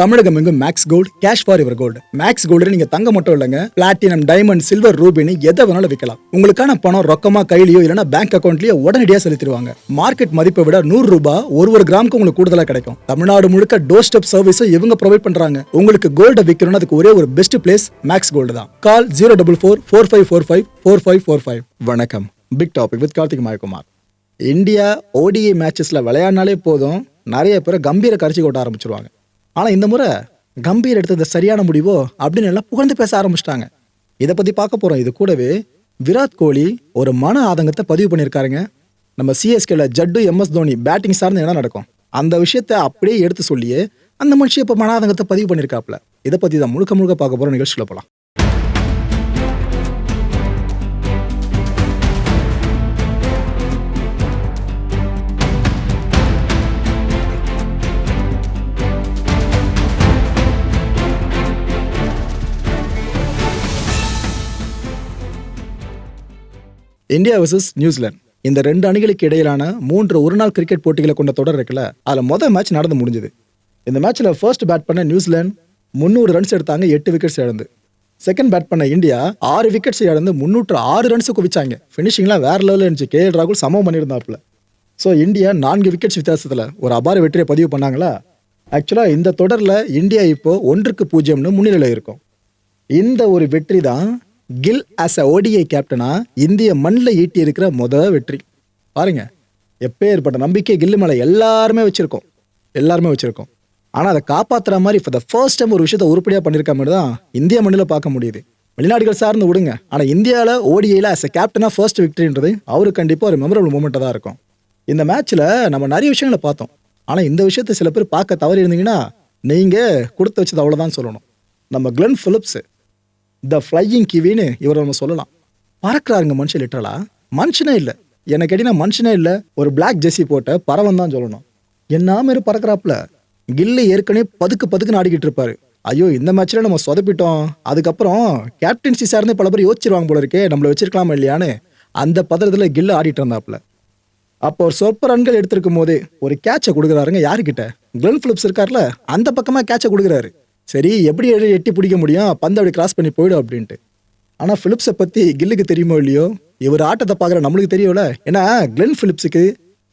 தமிழகம் எங்கும் Max Gold cash for your gold Max Gold நீங்க தங்க மட்டும் இல்லைங்க. பிளாட்டினம் டைமண்ட் சில்வர் ரூபினி எதை வேணாலும் விற்கலாம் உங்களுக்கான பணம் ரொக்கமா கையிலயோ இல்லைன்னா பேங்க் அக்கௌண்ட்லயோ உடனடியாக செலுத்திடுவாங்க. மார்க்கெட் மதிப்பை விட நூறு ரூபாய் ஒரு ஒரு கிராமுக்கு உங்களுக்கு கூடுதலா கிடைக்கும். தமிழ்நாடு முழுக்க டோர் ஸ்டெப் சர்வீஸும் இவங்க ப்ரொவைட் பண்றாங்க. உங்களுக்கு கோல்ட விற்கணும்னு அதுக்கு ஒரே ஒரு பெஸ்ட் பிளேஸ் மேக்ஸ் கோல்டு தான். Call zero double four four five four five four five four five வணக்கம். Big Topic with Karthik Mayakumar India ODI மேட்சஸ்ல விளையாடினாலே போதும். நிறைய பேர் கம்பீர கரைச்சி கொட்ட ஆரம்பிச்சிருவாங்க. ஆனால் இந்த முறை கம்பீர் எடுத்தது சரியான முடிவோ அப்படின்னு எல்லாம் புகழ்ந்து பேச ஆரம்பிச்சிட்டாங்க. இதை பற்றி பார்க்க போகிறோம் இது கூடவே விராட் கோலி ஒரு மன ஆதங்கத்தை பதிவு பண்ணியிருக்காருங்க. நம்ம சிஎஸ்கேல ஜட்டு எம்எஸ் தோனி பேட்டிங் சார்ந்து என்ன நடக்கும்? அந்த விஷயத்த அப்படியே எடுத்து சொல்லியே அந்த மனுஷன் இப்போ மன ஆதங்கத்தை பதிவு பண்ணியிருக்காப்ல இதை பற்றி தான் முழுக்க முழுக்க பார்க்க போகிற நிகழ்ச்சியில் போகலாம் இந்தியா வர்சஸ் நியூசிலாந்து. இந்த ரெண்டு அணிகளுக்கு இடையிலான மூன்று ஒருநாள் கிரிக்கெட் போட்டிகளை கொண்ட தொடர் இருக்குல்ல அதில் மொதல் மேட்ச் நடந்து முடிஞ்சது. இந்த மேட்ச்சில் ஃபர்ஸ்ட் பேட் பண்ண நியூசிலாந்து முந்நூறு ரன்ஸ் எடுத்தாங்க எட்டு விக்கெட்ஸ் இழந்து. செகண்ட் பேட் பண்ண இந்தியா ஆறு விக்கெட்ஸ் இழந்து முந்நூற்று ஆறு ரன்ஸு குவிச்சாங்க. ஃபினிஷிங்லாம் வேற லெவலில் இருந்துச்சு. கே எல் ராகுல் சமம் பண்ணியிருந்தாப்புல. ஸோ இந்தியா நான்கு விக்கெட்ஸ் வித்தியாசத்தில் ஒரு அபார வெற்றியை பதிவு பண்ணாங்களா? ஆக்சுவலாக இந்த தொடரில் இந்தியா இப்போ ஒன்றுக்கு பூஜ்ஜியம்னு முன்னிலையில் இருக்கும். இந்த ஒரு வெற்றி தான் கில் ஆஸ் அ ஓடிஐ கேப்டனா இந்திய மண்ணில் ஈட்டி இருக்கிற முத வெற்றி. பாருங்க எப்பேற்பட்ட நம்பிக்கை கில்லு மேலே எல்லாருமே வச்சிருக்கோம். எல்லாருமே வச்சிருக்கோம். ஆனால் அதை காப்பாத்துற மாதிரி இப்போ த ஃபர்ஸ்ட் டைம் ஒரு விஷயத்தை உருப்படியாக பண்ணியிருக்க மாதிரி தான் இந்திய மண்ணில் பார்க்க முடியுது. வெளிநாடுகள் சார்ந்து விடுங்க. ஆனால் இந்தியாவில் ஓடிஐயில் ஆஸ் அ கேப்டனாக ஃபர்ஸ்ட் விக்டரின்றது அவருக்கு கண்டிப்பாக ஒரு மெமரபிள் மூமெண்ட்டாக தான் இருக்கும். இந்த மேட்ச்சில் நம்ம நிறைய விஷயங்களை பார்த்தோம். ஆனால் இந்த விஷயத்தை சில பேர் பார்க்க தவறி இருந்தீங்கன்னா நீங்கள் கொடுத்து வச்சது அவ்வளோதான் சொல்லணும். நம்ம கிளென் ஃபிலிப்ஸு த ஃப்ளையிங் கிவின்னு இவரை நம்ம சொல்லலாம். பறக்குறாருங்க மனுஷன் லிட்டரலா மனுஷனே இல்லை. எனக்கு கேட்டீங்கன்னா மனுஷனே இல்லை. ஒரு பிளாக் ஜெர்சி போட்ட பறவன் தான் சொல்லணும். என்ன மாரி பறக்குறாப்புல? கில்லு ஏற்கனவே பதுக்கு பதுக்குன்னு ஆடிக்கிட்டு இருப்பாரு. ஐயோ இந்த மேட்ச்ல நம்ம சொதப்பிட்டோம். அதுக்கப்புறம் கேப்டன்சி சார்ந்து பல பேர் யோசிச்சிருவாங்க போல இருக்கே. நம்மளை வச்சிருக்கலாமா இல்லையான்னு அந்த பதறத்தில் கில்லு ஆடிட்டு இருந்தாப்புல. அப்போ ஒரு சொற்ப ரன்கள் எடுத்திருக்கும் போதே ஒரு கேட்சை கொடுக்குறாருங்க யாருக்கிட்ட கிளென் பிலிப்ஸ் இருக்கார்ல அந்த பக்கமாக கேட்சை கொடுக்குறாரு. சரி எப்படி எட்டி பிடிக்க முடியும்? பந்து அப்படி கிராஸ் பண்ணி போயிடும் அப்படின்ட்டு. ஆனால் ஃபிலிப்ஸை பற்றி கில்லுக்கு தெரியுமோ இல்லையோ? இவர் ஆட்டத்தை பார்க்குற நம்மளுக்கு தெரியும்ல? ஏன்னா கிளென் ஃபிலிப்ஸுக்கு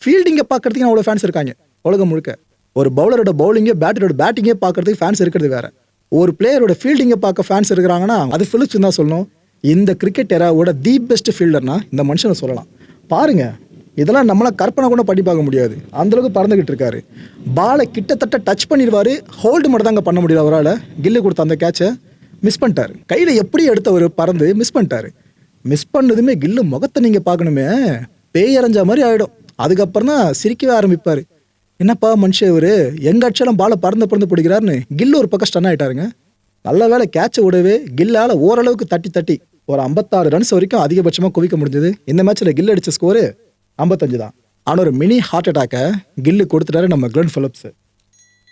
ஃபீல்டிங்கை பார்க்கறதுக்கு அவ்வளோ ஃபேன்ஸ் இருக்காங்க உலகம் முழுக்க. ஒரு பவுலரோட பவுலிங்கே பேட்டரோட பேட்டிங்கே பார்க்கறதுக்கு ஃபேன்ஸ் இருக்கிறது வேற. ஒரு பிளேயரோட ஃபீல்டிங்கை பார்க்க ஃபேன்ஸ் இருக்கிறாங்கன்னா அது ஃபிலிப்ஸ் தான் சொல்லணும். இந்த கிரிக்கெட் எராவோட தி பெஸ்ட் ஃபீல்டர்னா இந்த மனுஷனை சொல்லலாம். பாருங்கள் இதெல்லாம் நம்மளால் கற்பனை கூட பண்ணி பார்க்க முடியாது. அந்தளவுக்கு பறந்துக்கிட்டு இருக்காரு. பாலை கிட்டத்தட்ட டச் பண்ணிடுவாரு. ஹோல்டு மட்டும் தாங்க பண்ண முடியல அவரால். கில்லு கொடுத்த அந்த கேட்சை மிஸ் பண்ணிட்டாரு. கையில் எப்படி எடுத்தவர் பறந்து மிஸ் பண்ணிட்டாரு. மிஸ் பண்ணதுமே கில்லு முகத்தை நீங்கள் பார்க்கணுமே. பேய் அரைஞ்ச மாதிரி ஆகிடும் அதுக்கப்புறம் தான் சிரிக்கவே ஆரம்பிப்பார். என்னப்பா மனுஷன் இவர்? எங்கள் அடிச்சாலும் பாலை பறந்து பறந்து பிடிக்கிறாருன்னு கில்லு ஒரு பக்கம் ஸ்டன் ஆகிட்டாருங்க நல்ல வேளை கேட்சை விடவே கில்லால் ஓரளவுக்கு தட்டி தட்டி ஒரு ஐம்பத்தாறு ரன்ஸ் வரைக்கும் அதிகபட்சமாக குவிக்க முடிஞ்சது. இந்த மேட்ச்சில் கில் அடித்த ஸ்கோரு ஐம்பத்தஞ்சு தான். ஆனால் ஒரு மினி ஹார்ட் அட்டாக்கை கில்லு கொடுத்துட்டாரு நம்ம கிளன் ஃபிலிப்ஸு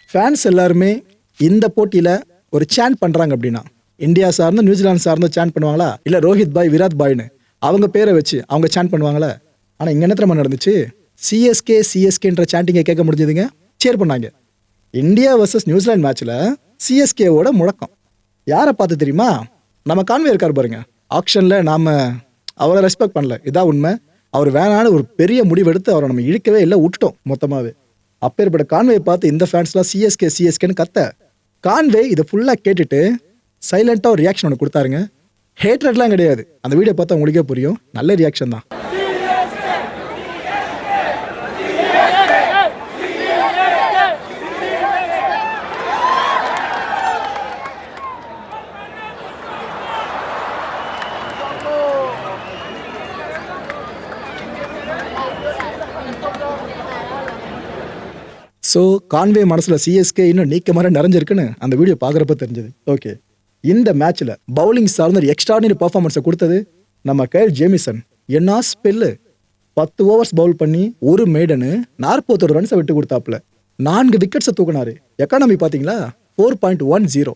ஃபேன்ஸ் எல்லாருமே இந்த போட்டியில் ஒரு சேன் பண்ணுறாங்க அப்படின்னா இந்தியா சார்ந்து நியூசிலாந்து சார்ந்து சேன் பண்ணுவாங்களா? இல்லை ரோஹித் பாய் விராட் பாய்னு. அவங்க பேரை வச்சு அவங்க சேன் பண்ணுவாங்களா? ஆனால் இங்கே என்ன நடந்துச்சு? சிஎஸ்கே சிஎஸ்கேன்ற சாண்டிங்கை கேட்க முடிஞ்சதுங்க. சேர் பண்ணாங்க. இந்தியா வர்சஸ் நியூசிலாந்து மேட்ச்சில் சிஎஸ்கேவோட முழக்கம். யாரை பார்த்து தெரியுமா? நம்ம கான்வே இருக்கார் பாருங்க. ஆக்ஷனில் நாம் அவரை ரெஸ்பெக்ட் பண்ணல. இதான் உண்மை. அவர் வேணான்னு ஒரு பெரிய முடிவெடுத்து அவரை நம்ம இழுக்கவே இல்லை விட்டுட்டோம் மொத்தமாகவே அப்பேற்பட்ட கான்வே பார்த்து இந்த ஃபேன்ஸ்லாம் சிஎஸ்கே சிஎஸ்கேன்னு கத்த. கான்வே இதை ஃபுல்லாக கேட்டுட்டு சைலண்ட்டாக ஒரு ரியாக்ஷன் ஒன்று கொடுத்தாருங்க. ஹேட்ரட்லாம் கிடையாது. அந்த வீடியோ பார்த்தா உங்களுக்கே புரியும். நல்ல ரியாக்ஷன் தான். ஸோ கான்வே மனசில் சிஎஸ்கே இன்னும் நீக்க மாதிரி நிறைஞ்சிருக்குன்னு அந்த வீடியோ பார்க்குறப்ப தெரிஞ்சது. ஓகே இந்த மேட்ச்சில் பவுலிங் சார்ந்த ஒரு எக்ஸ்ட்ராடினரி பர்ஃபார்மன்ஸை கொடுத்தது நம்ம கேல் ஜேமிசன். என்ன ஸ்பெல்லு பத்து ஓவர்ஸ் பவுல் பண்ணி ஒரு மேடனு நாற்பத்தொரு ரன்ஸை விட்டு கொடுத்தாப்புல. நான்கு விக்கெட்ஸை தூக்குனாரு. எக்கானமி பார்த்தீங்களா? ஃபோர் பாயிண்ட் ஒன் ஜீரோ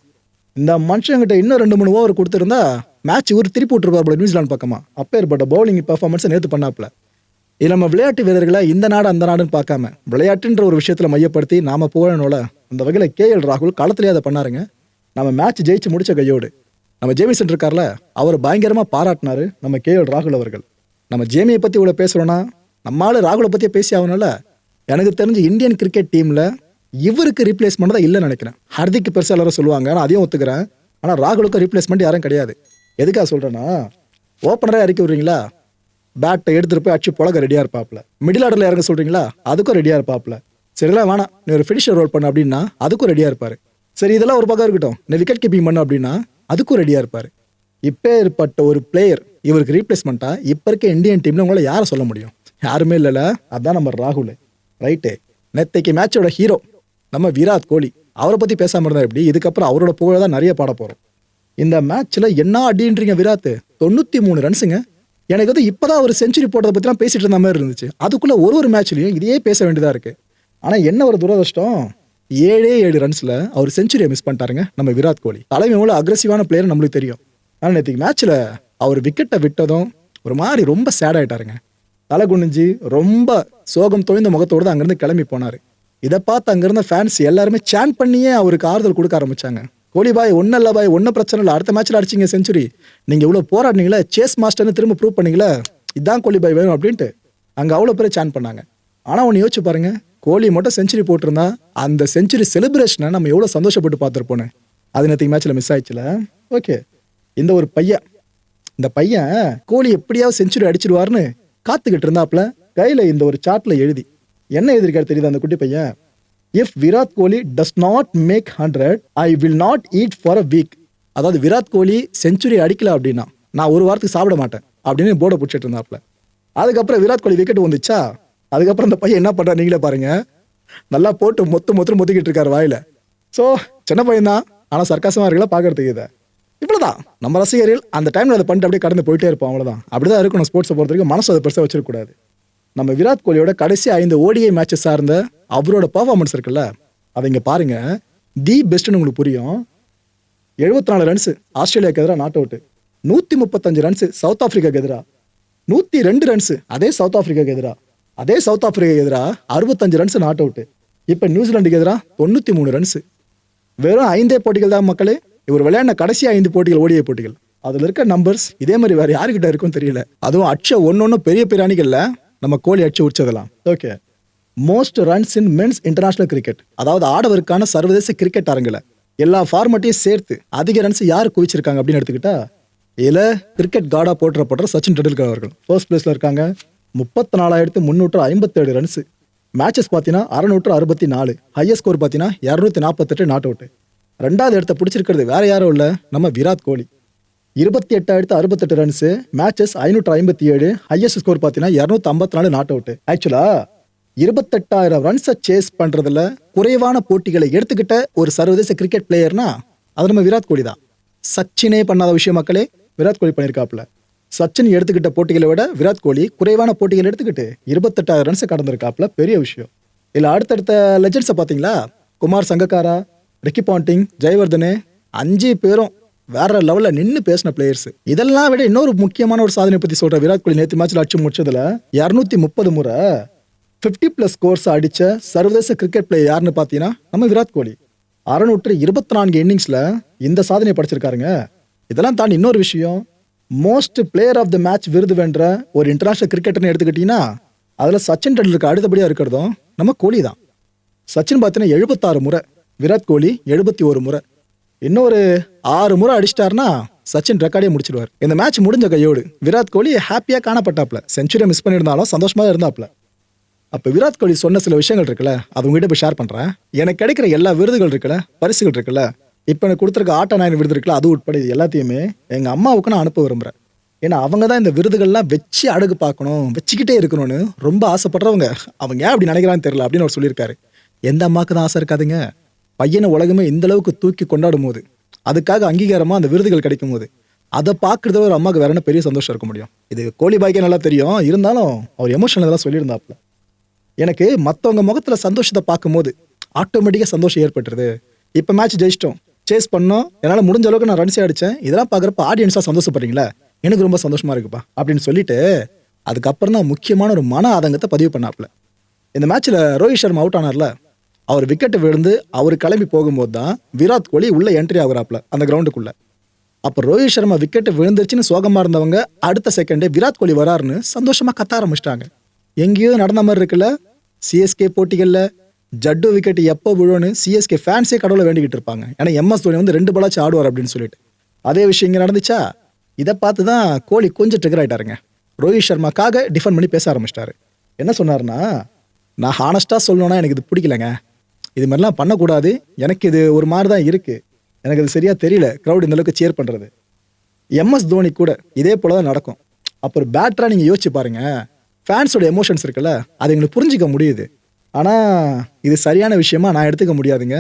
இந்த மனுஷங்கிட்ட இன்னும் ரெண்டு மூணு ஓவர் கொடுத்துருந்தா மேட்ச் ஒரு திருப்பி விட்டுருப்பாப்புல நியூசிலாந்து பக்கமாக அப்பேற்பட்ட பவுலிங் பர்ஃபார்மன்ஸை நேற்று பண்ணாப்புல. இது நம்ம விளையாட்டு வீரர்களை இந்த நாடு அந்த நாடுன்னு பார்க்காம விளையாட்டுன்ற ஒரு விஷயத்தில் மையப்படுத்தி நாம போகணும்ல அந்த வகையில் கேஎல் ராகுல் களத்திலே அதை பண்ணாருங்க. நம்ம மேட்ச் ஜெயிச்சு முடிச்ச கையோடு. நம்ம ஜேமிசன் இருக்கார்ல அவர் பயங்கரமாக பாராட்டினாரு நம்ம கேஎல் ராகுல் அவர்கள். நம்ம ஜேமியை பற்றி இவ்வளோ பேசுகிறோன்னா நம்ம ராகுலை பற்றியே பேசி ஆகணும்ல? எனக்கு தெரிஞ்ச இந்தியன் கிரிக்கெட் டீமில் இவருக்கு ரீப்ளேஸ்மெண்ட் தான் இல்லைன்னு நினைக்கிறேன். ஹர்திக்கு பெருசா எல்லாரும் சொல்லுவாங்க நான் அதையும் ஒத்துக்கிறேன். ஆனால் ராகுலுக்கு ரீப்ளேஸ்மெண்ட் யாரும் கிடையாது. எதுக்காக சொல்கிறேன்னா ஓப்பனராக இறக்கி விடுறீங்களா? பேட்டை எடுத்துட்டு போய் அடிச்சு பழக ரெடியாக இருப்பாப்ல. மிடில் ஆர்டரில் இறங்க சொல்கிறீங்களா அதுக்கும் ரெடியாக இருப்பாப்ல. சரிலாம் வேணாம். நீ ஒரு ஃபினிஷர் ரோல் பண்ண அப்படின்னா அதுக்கும் ரெடியாக இருப்பார். சரி இதெல்லாம் ஒரு பக்கம் இருக்கட்டும். நீ விக்கெட் கீப்பிங் பண்ண அப்படின்னா அதுக்கும் ரெடியாக இருப்பார். இப்போ ஏற்பட்ட ஒரு பிளேயர் இவருக்கு ரீப்ளேஸ்மெண்ட்டாக இப்போ இருக்க இந்தியன் டீமில் உங்களால் யாரை சொல்ல முடியும்? யாருமே இல்லைல்ல அதான் நம்ம ராகுல். ரைட்டு நேற்றைக்கு மேட்சோட ஹீரோ நம்ம விராட் கோலி. அவரை பற்றி பேசாமல் இருந்தால் எப்படி? இதுக்கப்புறம் அவரோட புகழ தான் நிறைய பாட போகிறோம் இந்த மேட்ச்சில் என்ன அடின்றீங்க விராத் தொண்ணூற்றி மூணு ரன்ஸுங்க எனக்கு வந்து இப்பதான் ஒரு செஞ்சுரி போட்டதை பற்றிலாம் பேசிட்டு இருந்த மாதிரி இருந்துச்சு. அதுக்குள்ள ஒரு ஒரு மேட்ச்லையும் இதையே பேச வேண்டியதா இருக்கு. ஆனா என்ன ஒரு துரதிருஷ்டம்? ஏழே ஏழு ரன்ஸ்ல அவர் செஞ்சுரியை மிஸ் பண்ணிட்டாருங்க நம்ம விராட் கோலி. தலைமை எவ்வளவு அக்ரஸிவான பிளேயர் நம்மளுக்கு தெரியும். ஆனால் நேற்றுக்கு மேட்ச்ல அவர் விக்கெட்டை விட்டதும் ஒரு மாதிரி ரொம்ப சேட் ஆயிட்டாருங்க. தலை குனிஞ்சு ரொம்ப சோகம் தோய்ந்த முகத்தோடு தான் அங்கேருந்து கிளம்பி போனார். இதை பார்த்து அங்கேருந்த ஃபேன்ஸ் எல்லாருமே சேன் பண்ணியே அவருக்கு ஆறுதல் கொடுக்க ஆரம்பிச்சாங்க. கோலி பாய் ஒன்றும் இல்லை பாய் ஒன்றும் பிரச்சனை இல்லை அடுத்த மேட்ச்சில் அடிச்சிங்க செஞ்சுரி நீங்கள் இவ்வளோ போராடினீங்களே சேஸ் மாஸ்டர்னு திரும்ப ப்ரூவ் பண்ணீங்களே இதான் கோலி பாய் வேணும் அப்படின்ட்டு அங்கே அவ்வளோ பேர் சேன் பண்ணாங்க ஆனால் ஒன்று யோசிச்சு பாருங்க கோலி மட்டும் செஞ்சுரி போட்டிருந்தா அந்த செஞ்சுரி செலிப்ரேஷனை நம்ம எவ்வளோ சந்தோஷப்பட்டு பார்த்துருப்போன்னு அது நேற்று மேட்ச்சில் மிஸ் ஆயிடுச்சுல ஓகே இந்த ஒரு பையன் இந்த பையன் கோலி எப்படியாவது செஞ்சுரி அடிச்சிருவாருன்னு காத்துக்கிட்டு இருந்தாப்புல கையில் இந்த ஒரு சார்ட்டில் எழுதி என்ன எழுதிருக்காரு தெரியுது அந்த குட்டி பையன் if Virat Kohli does not make hundred I will not eat for a week அதாவது விராட் கோலி செஞ்சுரி அடிக்கல அப்படின்னா நான் ஒரு வாரத்துக்கு சாப்பிட மாட்டேன் அப்படின்னு போர்டை பிடிச்சிட்டு இருந்தாப்ல. அதுக்கப்புறம் விராட் கோலி விக்கெட் வந்துச்சா? அதுக்கப்புறம் அந்த பையன் என்ன பண்ணுறா நீங்களே பாருங்க. நல்லா போட்டு மொத்த மொத்தம் மொத்திக்கிட்டு இருக்காரு வாயில. ஸோ சின்ன பையன் தான் ஆனால் சர்க்காசமாக இருக்கல பார்க்கறதுக்கு இதை. இவ்வளோதான் நம்ம ரசிகர்கள் அந்த டைமில் அதை பண்ணிட்டு அப்படியே கடந்து போயிட்டே இருப்போம் அவ்வளோதான் அப்படிதான் இருக்கணும் ஸ்போர்ட்ஸை பொறுத்த வரைக்கும் மனசு அதை பெருசாக வச்சிருக்கக்கூடாது நம்ம விராட் கோலியோட கடைசி ஐந்து ஓடிஐ மேட்சஸ் சார்ந்த அவரோட பர்ஃபார்மன்ஸ் இருக்குல்ல அதை இங்கே பாருங்க. தி பெஸ்ட்னு உங்களுக்கு புரியும். எழுபத்தி நாலு ரன்ஸு ஆஸ்திரேலியாவுக்கு எதிராக நாட் அவுட்டு நூற்றி முப்பத்தஞ்சு ரன்ஸு சவுத் ஆஃப்ரிக்காக்கு எதிராக நூற்றி ரெண்டு ரன்ஸு அதே சவுத் ஆஃப்ரிக்காவுக்கு எதிராக அதே சவுத் ஆஃப்ரிக்கா எதிராக அறுபத்தஞ்சு ரன்ஸு நாட் அவுட்டு இப்போ நியூசிலாண்டுக்கு எதிராக தொண்ணூற்றி மூணு ரன்ஸு வெறும் ஐந்தே போட்டிகள் தான் மக்களே. இவர் விளையாடின கடைசி ஐந்து போட்டிகள் ஓடிய போட்டிகள். அதில் இருக்க நம்பர்ஸ் இதே மாதிரி வேறு யாருக்கிட்ட இருக்கும்னு தெரியல. அதுவும் அச்ச ஒன்றும் பெரிய பெரிய அணிகள்ல நம்ம கோலி அடிச்சு உடிச்சதெல்லாம் okay most runs in men's international cricket அதாவது ஆடவருக்கான சர்வதேச கிரிக்கெட் அரங்கில். எல்லா ஃபார்மட்டையும் சேர்த்து அதிக ரன்ஸ் யார் குவிச்சிருக்காங்க அப்படின்னு எடுத்துக்கிட்டா இதில் கிரிக்கெட் காடா போட்டுறப்படுற சச்சின் டெண்டுல்கர் அவர்கள். ஃபர்ஸ்ட் பிளேஸில் இருக்காங்க. முப்பத்தி நாலாயிரத்து முந்நூற்று ஐம்பத்தேழு ரன்ஸு மேட்சஸ் பார்த்தீங்கன்னா அறநூற்று அறுபத்தி நாலு. ஹையஸ்ட் ஸ்கோர் பார்த்தீங்கன்னா இரநூத்தி நாற்பத்தெட்டு நாட் அவுட் ரெண்டாவது இடத்த பிடிச்சிருக்கிறது வேற யாரும் இல்லை நம்ம விராட் கோலி. இருபத்தி எட்டாயிரத்து அறுபத்தெட்டு ரன்ஸ் மேட்சஸ் ஐநூற்று ஐம்பத்தி ஏழு ஹையஸ்ட் ஸ்கோர் பார்த்தீங்கன்னா இரநூத்தி ஐம்பத்தி நாலு நாட் அவுட் ஆக்சுவலா இருபத்தெட்டாயிரம் ரன்ஸை சேஸ் பண்றதுல குறைவான போட்டிகளை எடுத்துக்கிட்ட ஒரு சர்வதேச கிரிக்கெட் பிளேயர்னா அது நம்ம விராட் கோலி தான். சச்சினே பண்ணாத விஷயம் மக்களே விராட் கோலி பண்ணியிருக்காப்புல சச்சின் எடுத்துக்கிட்ட போட்டிகளை விட விராட் கோலி குறைவான போட்டிகள் எடுத்துக்கிட்டு இருபத்தெட்டாயிரம் ரன்ஸை கடந்திருக்காப்புல பெரிய விஷயம். இல்லை அடுத்தடுத்த லெஜெண்ட்ஸை பார்த்தீங்களா? குமார் சங்கக்காரா ரிக்கி பாண்டிங் ஜெயவர்தனு அஞ்சு பேரும் வேற லெவல்ல நின்று பேசின பிளேயர்ஸ் இதெல்லாம் விட இன்னொரு முக்கியமான ஒரு சாதனை பத்தி சொல்ற விராட் கோலி நேற்று மேட்ச்ல அடிச்சு முடிச்சதுல இருநூத்தி முப்பது முறை 50 பிளஸ் ஸ்கோர்ஸ் அடிச்ச சர்வதேச கிரிக்கெட் பிளேயர் யாருன்னு பார்த்தீங்கன்னா நம்ம விராட் கோலி. அறுநூற்று இருபத்தி நான்கு இன்னிங்ஸ்ல இந்த சாதனையை படிச்சிருக்காருங்க. இதெல்லாம் தாண்டி இன்னொரு விஷயம் most player of the match விருது வென்ற ஒரு இன்டர்நேஷனல் கிரிக்கெட்டர்னு எடுத்துக்கிட்டீங்கன்னா அதில் சச்சின் டெண்டுல்கர் அடுத்தபடியாக இருக்கிறதும் நம்ம கோலி தான். சச்சின் பார்த்தீங்கன்னா எழுபத்தாறு முறை விராட் கோலி எழுபத்தி ஒரு முறை. இன்னொரு ஆறு முறை அடிச்சிட்டாருன்னா சச்சின் ரெக்கார்டே முடிச்சிடுவார். இந்த மேட்ச் முடிஞ்ச கையோடு விராட் கோலி ஹாப்பியாக காணப்பட்டாப்ல. செஞ்சுரியை மிஸ் பண்ணியிருந்தாலும் சந்தோஷமாக இருந்தாப்ல. அப்போ விராட் கோலி சொன்ன சில விஷயங்கள் இருக்குல்ல அது உங்ககிட்ட போய் ஷேர் பண்ணுறேன் எனக்கு கிடைக்கிற எல்லா விருதுகள் இருக்குல்ல பரிசுகள் இருக்குல்ல இப்போ எனக்கு கொடுத்துருக்க ஆட்ட நாயன் விருது இருக்குல்ல அது உட்பட இது எல்லாத்தையுமே எங்கள் அம்மாவுக்கு நான் அனுப்ப விரும்புகிறேன் ஏன்னா அவங்க தான் இந்த விருதுகள்லாம் வச்சு அடகு பார்க்கணும் வச்சுக்கிட்டே இருக்கணும்னு ரொம்ப ஆசைப்படுறவங்க. அவங்க ஏன் அப்படி நினைக்கிறான்னு தெரியல அப்படின்னு அவர் சொல்லியிருக்காரு. எந்த அம்மாவுக்கு தான் ஆசை இருக்காதுங்க? பையனை உலகமே இந்த அளவுக்கு தூக்கி கொண்டாடும் போது அதுக்காக அங்கீகாரமா அந்த விருதுகள் கிடைக்கும் போது அதை பார்க்கறத ஒரு அம்மாவுக்கு வேற என்ன பெரிய சந்தோஷம் இருக்க முடியும்? இது கோழி பாய்க்கே நல்லா தெரியும். இருந்தாலும் அவர் எமோஷனல் இதெல்லாம் சொல்லியிருந்தாப்புல. எனக்கு மற்றவங்க முகத்துல சந்தோஷத்தை பார்க்கும்போது ஆட்டோமேட்டிக்காக சந்தோஷம் ஏற்பட்டுருது. இப்போ மேட்ச் ஜெயிச்சிட்டோம். சேஸ் பண்ணோம். என்னால் முடிஞ்ச அளவுக்கு நான் ரன்ஸே அடித்தேன் இதெல்லாம் பார்க்குறப்ப ஆடியன்ஸாக சந்தோஷப்படுறீங்களா? எனக்கு ரொம்ப சந்தோஷமாக இருக்குப்பா அப்படின்னு சொல்லிட்டு அதுக்கப்புறம் தான் முக்கியமான ஒரு மன ஆதங்கத்தை பதிவு பண்ணாப்புல. இந்த மேட்ச்சில் ரோஹித் சர்மா அவுட் ஆனார்ல அவர் விக்கெட்டு விழுந்து அவர் கிளம்பி போகும்போது தான் விராட் கோலி உள்ளே என்ட்ரி ஆகுறாப்ல அந்த கிரவுண்டுக்குள்ளே அப்போ ரோஹித் சர்மா விக்கெட்டு விழுந்துருச்சுன்னு சோகமாக இருந்தவங்க அடுத்த செகண்டே விராட் கோலி வராருன்னு சந்தோஷமாக கத்த ஆரம்பிச்சிட்டாங்க. எங்கேயோ நடந்த மாதிரி இருக்குல்ல சிஎஸ்கே போட்டிகளில் ஜட்டு விக்கெட் எப்போ விழுன்னு சிஎஸ்கே ஃபேன்ஸே கடவுளை வேண்டிக்கிட்டு இருப்பாங்க. ஏன்னா எம்எஸ் தோனி வந்து ரெண்டு பாலாச்சும் ஆடுவார் அப்படின்னு சொல்லிட்டு. அதே விஷயம் இங்கே நடந்துச்சா? இதை பார்த்து தான் கோலி கொஞ்சம் ட்ரிகர் ஆகிட்டாருங்க ரோஹித் சர்மாக்காக டிஃபன் பண்ணி பேச ஆரம்பிச்சிட்டாரு. என்ன சொன்னார்னா நான் ஹானஸ்ட்டாக சொல்லணும்னா எனக்கு இது பிடிக்கலங்க. இது மாதிரிலாம் பண்ணக்கூடாது. எனக்கு இது ஒரு மாதிரி தான் இருக்குது எனக்கு அது சரியாக தெரியல. க்ரௌட் இந்தளவுக்கு சேர் பண்ணுறது எம்எஸ் தோனி கூட இதே போல தான் நடக்கும். அப்புறம் பேட்டராக நீங்கள் யோசிச்சு பாருங்கள் ஃபேன்ஸோட எமோஷன்ஸ் இருக்குல்ல அது எங்களுக்கு புரிஞ்சிக்க முடியுது. ஆனால் இது சரியான விஷயமா நான் எடுத்துக்க முடியாதுங்க.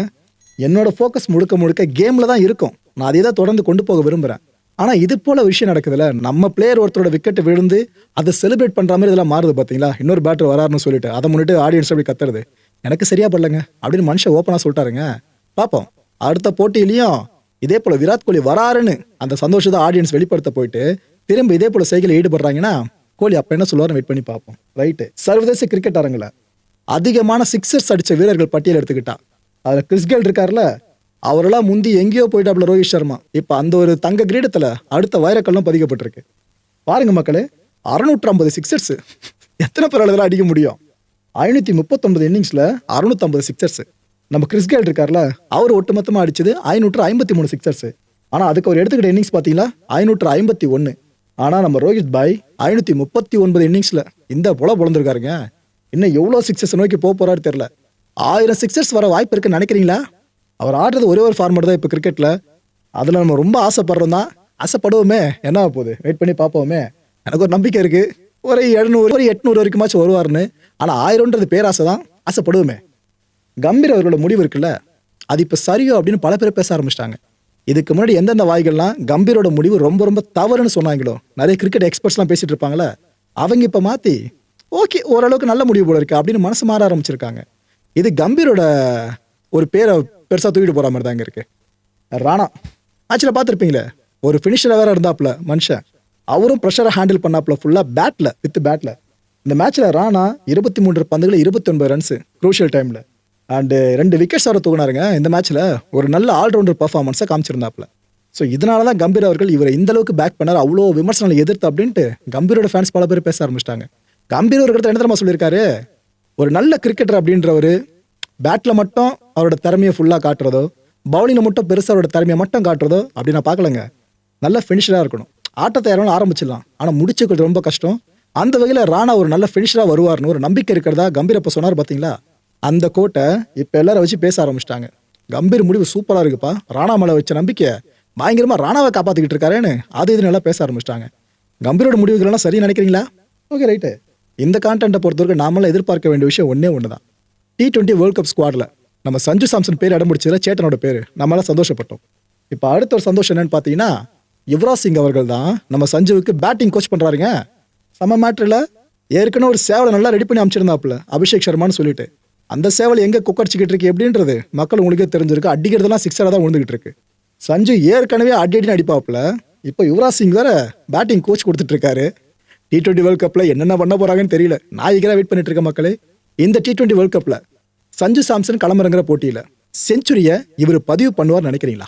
என்னோட ஃபோக்கஸ் முழுக்க முழுக்க கேமில் தான் இருக்கும். நான் அதே தான் தொடர்ந்து கொண்டு போக விரும்புகிறேன் ஆனால் இது போல விஷயம் நடக்குதுல்ல நம்ம பிளேயர் ஒருத்தரோட விக்கெட்டு விழுந்து அதை செலிப்ரேட் பண்ணுற மாதிரி இதெல்லாம் மாறுது பார்த்தீங்களா இன்னொரு பேட்டர் வராருன்னு சொல்லிட்டு அதை முன்னிட்டு ஆடியன்ஸ் அப்படி கத்துறது. எனக்கு சரியா படலங்க அப்படின்னு மனுஷன் ஓப்பனாக சொல்லிட்டாருங்க. பார்ப்போம் அடுத்த போட்டியிலையும் இதே போல விராட் கோலி வராருன்னு அந்த சந்தோஷத்தை ஆடியன்ஸ் வெளிப்படுத்த போயிட்டு திரும்ப இதே போல செய்கையில் ஈடுபடுறாங்கன்னா கோலி அப்ப என்ன சொல்லுவாருன்னு வெயிட் பண்ணி பார்ப்போம் ரைட்டு சர்வதேச கிரிக்கெட் அரங்கில் அதிகமான சிக்ஸர்ஸ் அடிச்ச வீரர்கள் பட்டியல் எடுத்துக்கிட்டா. அதுல கிறிஸ்கெல் இருக்கார்ல அவரெல்லாம் முந்தி எங்கேயோ போயிட்டாப்ல ரோஹித் சர்மா. இப்போ அந்த ஒரு தங்க கிரீடத்தில் அடுத்த வைரக்கல்லாம் பதிக்கப்பட்டிருக்கு. பாருங்க மக்களே அறுநூற்று ஐம்பது சிக்ஸர்ஸ் எத்தனை பேர் அளவில் அடிக்க முடியும்? ஐநூற்றி முப்பத்தொன்பது இன்னிங்ஸில் அறுநூத்தம்பது சிக்ஸர்ஸ் நம்ம கிறிஸ் கேல் இருக்கார்ல அவர் ஒட்டுமொத்தமாக அடிச்சது ஐநூற்று ஐம்பத்தி மூணு சிக்ஸர்ஸ் ஆனால் அதுக்கு அவர் எடுத்துக்கிட்ட இன்னிங்ஸ் பார்த்தீங்களா ஐநூற்று ஐம்பத்தி ஒன்று ஆனால் நம்ம ரோஹித் பாய் ஐநூற்றி முப்பத்தி ஒன்பது இன்னிங்ஸில் இந்த போல பொழந்திருக்காருங்க. இன்னும் எவ்வளோ சிக்ஸஸ் நோக்கி போக போகிறாரு தெரில ஆயிரம் சிக்ஸர்ஸ் வர வாய்ப்பு இருக்குன்னு நினைக்கிறீங்களா? அவர் ஆடுறது ஒரே ஒரு ஃபார்மேட் தான் இப்போ கிரிக்கெட்டில் அதில் நம்ம ரொம்ப ஆசைப்படுறோம் தான் ஆசைப்படுவோமே என்ன போகுது? வெயிட் பண்ணி பார்ப்போமே. எனக்கு ஒரு நம்பிக்கை இருக்குது ஒரு எழுநூறு ஒரு எட்நூறு வரைக்குமாச்சும் வருவார்னு ஆனால் ஆயிரம்ன்றது பேராசை தான் ஆசைப்படுவோமே. கம்பீர் அவர்களோட முடிவு இருக்குல்ல அது இப்போ சரியோ அப்படின்னு பல பேர் பேச ஆரம்பிச்சிட்டாங்க. இதுக்கு முன்னாடி எந்தெந்த வாய்கள்லாம் கம்பீரோட முடிவு ரொம்ப ரொம்ப தவறுன்னு சொன்னாங்களோ நிறைய கிரிக்கெட் எக்ஸ்பர்ட்ஸ்லாம் பேசிட்டு இருப்பாங்களே அவங்க இப்போ மாற்றி ஓகே ஓரளவுக்கு நல்ல முடிவு போல இருக்கு அப்படின்னு மனசு மாற ஆரம்பிச்சிருக்காங்க. இது கம்பீரோட ஒரு பேரை பெருசாக தூக்கிட்டு போகிற மாதிரி தாங்க இருக்கு. ராணா ஆக்சுவலாக பார்த்துருப்பீங்களே ஒரு ஃபினிஷராக வேற இருந்தாப்புல மனுஷன். அவரும் ப்ரெஷரை ஹேண்டில் பண்ணாப்புல ஃபுல்லாக பேட்டில் வித் பேட்டில் இந்த மேட்ச்சில் ராணா இருபத்தி மூன்று பந்துகளில் இருபத்தி ஒன்பது ரன்ஸு க்ரூஷியல் டைமில் அண்டு ரெண்டு விக்கெட்ஸ் வர தூங்கினாருங்க இந்த மேட்ச்சில் ஒரு நல்ல ஆல்ரவுண்டர் பர்ஃபார்மன்ஸை காமிச்சிருந்தாப்புல. ஸோ இதனால தான் கம்பீர் அவர்கள் இவரை இந்த அளவுக்கு பேக் பண்ணார் அவ்வளோ விமர்சனங்களை எதிர்த்து அப்படின்ட்டு கம்பீரோட ஃபேன்ஸ் பல பேர் பேச ஆரம்பிச்சிட்டாங்க. கம்பீர் ஒரு இடத்துல என்ன தெரியுமா சொல்லியிருக்காரு? ஒரு நல்ல கிரிக்கெட்டர் அப்படின்றவர் பேட்டில் மட்டும் அவரோட திறமையை ஃபுல்லாக காட்டுறதோ பவுலிங்கில் மட்டும் பெருசாக அவரோட திறமையை மட்டும் காட்டுறதோ அப்படி நான் பார்க்கலங்க. நல்ல ஃபினிஷராக இருக்கணும். ஆட்டத்தை யாரும் ஆரம்பிச்சிடலாம். ஆனால் முடிச்சுக்கிறது ரொம்ப கஷ்டம். அந்த வகையில் ராணா ஒரு நல்ல ஃபினிஷராக வருவார்னு ஒரு நம்பிக்கை இருக்கிறதா கம்பீர் அப்போ சொன்னார் பார்த்தீங்களா அந்த கோட்டை இப்போ எல்லாரும் வச்சு பேச ஆரம்பிச்சிட்டாங்க. கம்பீர் முடிவு சூப்பராக இருக்குப்பா. ராணா மேலே வச்ச நம்பிக்கை பயங்கரமாக ராணாவை காப்பாற்றிக்கிட்டு இருக்காருன்னு அது இது நல்லா பேச ஆரம்பிச்சிட்டாங்க. கம்பீரோட முடிவுகள்லாம் சரி நினைக்கிறீங்களா? Okay right. இந்த கான்டென்ட்டை பொறுத்தவரைக்கும் நாமெல்லாம் எதிர்பார்க்க வேண்டிய விஷயம் ஒன்றே ஒன்று தான் டி டுவெண்ட்டி வேர்ல்ட் கப் ஸ்குவாடில் நம்ம சஞ்சு சாம்சன் பேர் இடம் முடிச்சதில் சேட்டனோட பேர். நம்மளால் சந்தோஷப்பட்டோம். இப்போ அடுத்த ஒரு சந்தோஷம் என்னன்னு பார்த்தீங்கன்னா யுவராஜ் சிங் அவர்கள் தான் நம்ம சஞ்சுவுக்கு பேட்டிங் கோச் பண்ணுறாருங்க சம மேட்ரில் ஏற்கனவே ஒரு சேவலை நல்லா ரெடி பண்ணி அமைச்சிருந்தாப்புல. அபிஷேக் சர்மான்னு சொல்லிட்டு. அந்த சேவல் எங்கே குக்கடிச்சிக்கிட்டு இருக்கு எப்படின்றது மக்கள் உங்களுக்கே தெரிஞ்சிருக்கு. அடிக்கிறதெல்லாம் சிக்ஸராக தான் விழுந்துகிட்டு இருக்கு. சஞ்சு ஏற்கனவே அடி அடின்னு அடிப்பாப்புல. இப்போ யுவராஜ் சிங் வேற பேட்டிங் கோச் கொடுத்துட்ருக்காரு டி டுவெண்ட்டி வேர்ல்ட் கப்பில் என்னென்ன பண்ண போகிறாங்கன்னு தெரியல. நான் ஈகராக வெயிட் பண்ணிட்டு இருக்கேன் மக்களே. இந்த டி ட்வெண்ட்டி வேர்ல்ட் கப்பில் சஞ்சு சாம்சன் களமிறங்குற போட்டியில் செஞ்சுரியை இவர் பதிவு பண்ணுவார்னு நினைக்கிறீங்களா?